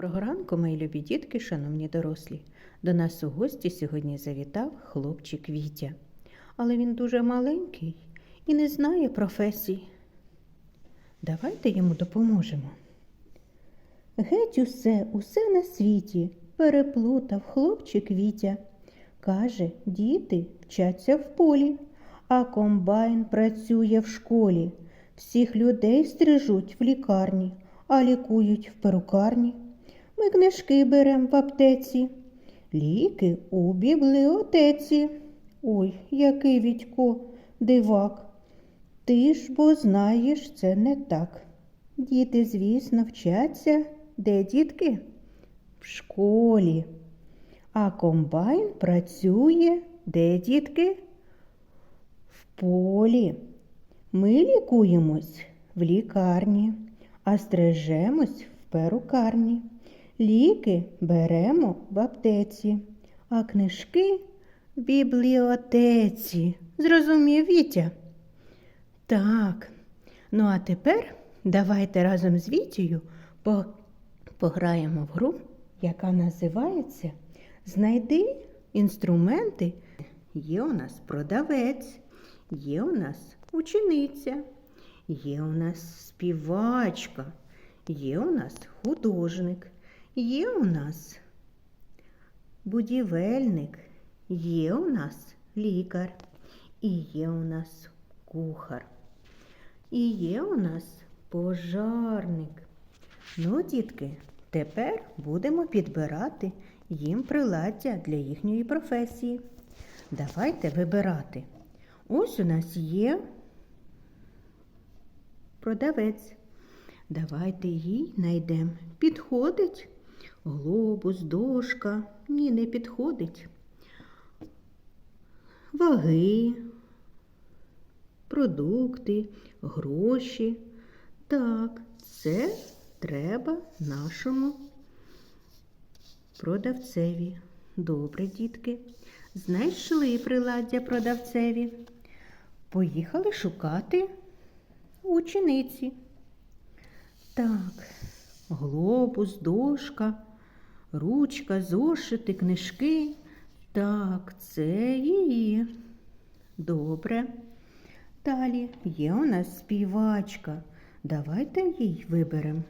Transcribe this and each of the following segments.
Доброго ранку, мої любі дітки, шановні дорослі. До нас у гості сьогодні завітав хлопчик Вітя. Але він дуже маленький і не знає професій. Давайте йому допоможемо. Геть усе, усе на світі переплутав хлопчик Вітя. Каже, діти вчаться в полі, а комбайн працює в школі. Всіх людей стрижуть в лікарні, а лікують в перукарні. Ми книжки берем в аптеці, ліки у бібліотеці. Ой, який Вітько дивак. Ти ж бо знаєш, це не так. Діти, звісно, вчаться. Де дітки? В школі. А комбайн працює де дітки? В полі. Ми лікуємось в лікарні, а стрижемось в перукарні. Ліки беремо в аптеці, а книжки в бібліотеці. Зрозумів Вітя? Так. Ну а тепер давайте разом з Вітєю по- пограємо в гру, яка називається Знайди інструменти. Є у нас продавець, є у нас учениця, є у нас співачка, є у нас художник, є у нас будівельник, є у нас лікар, і є у нас кухар, і є у нас пожарник. Ну, дітки, тепер будемо підбирати їм приладдя для їхньої професії. Давайте вибирати. Ось у нас є продавець. Давайте їй знайдемо. Підходить глобус, дошка. Ні, не підходить. Ваги, продукти, гроші. Так, це треба нашому продавцеві. Добре, дітки. Знайшли приладдя продавцеві. Поїхали шукати учениці. Так, глобус, дошка, ручка, зошити, книжки. Так, це її. Добре. Далі є у нас співачка. Давайте їй виберемо.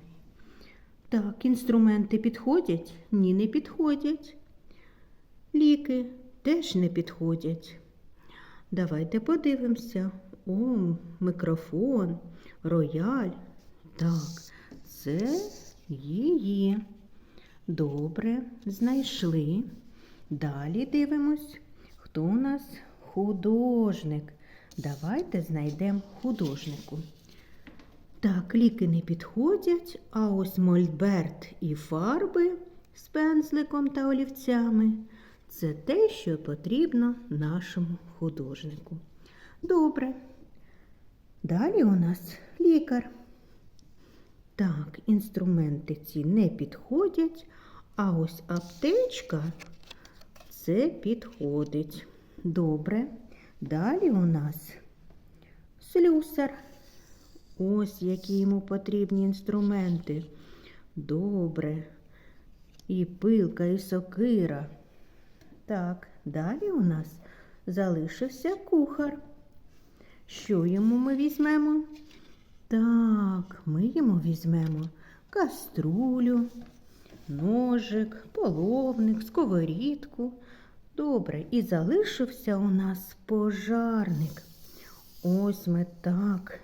Так, інструменти підходять? Ні, не підходять. Ліки теж не підходять. Давайте подивимося. О, мікрофон, рояль. Так, це її. Добре, знайшли. Далі дивимось, хто у нас художник. Давайте знайдемо художнику. Так, ліки не підходять, а ось мольберт і фарби з пензликом та олівцями це те, що потрібно нашому художнику. Добре. Далі у нас лікар. Так, інструменти ці не підходять, а ось аптечка це підходить. Добре. Далі у нас слюсар. Ось які йому потрібні інструменти. Добре. І пилка, і сокира. Так, далі у нас залишився кухар. Що йому ми візьмемо? Так, ми йому візьмемо каструлю, ножик, половник, сковорідку. Добре, і залишився у нас пожарник. Ось ми так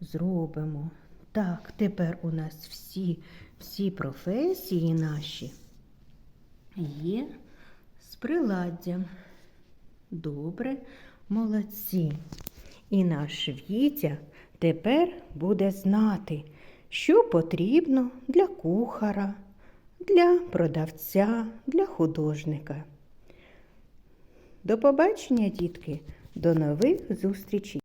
зробимо. Так, тепер у нас всі, всі професії наші є з приладдям. Добре, молодці. І наш Вітя тепер буде знати, що потрібно для кухара, для продавця, для художника. До побачення, дітки, до нових зустрічей!